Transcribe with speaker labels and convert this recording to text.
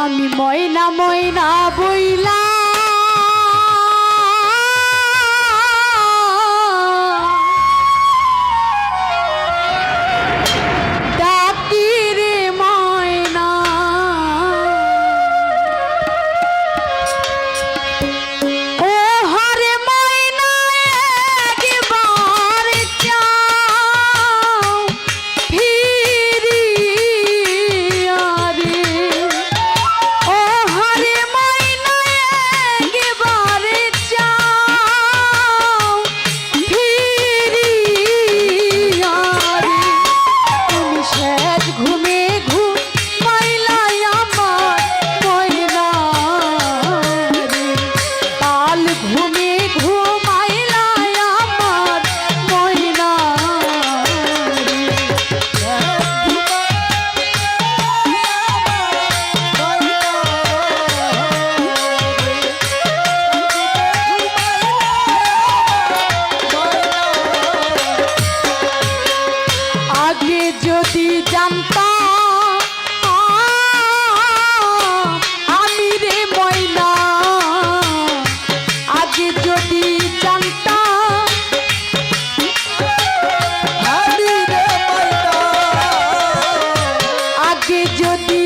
Speaker 1: আমি ময়না ময়না বইলা যদি জানতাম আমি রে ময়না। আগে যদি জানতাম
Speaker 2: আমি
Speaker 1: আগে যদি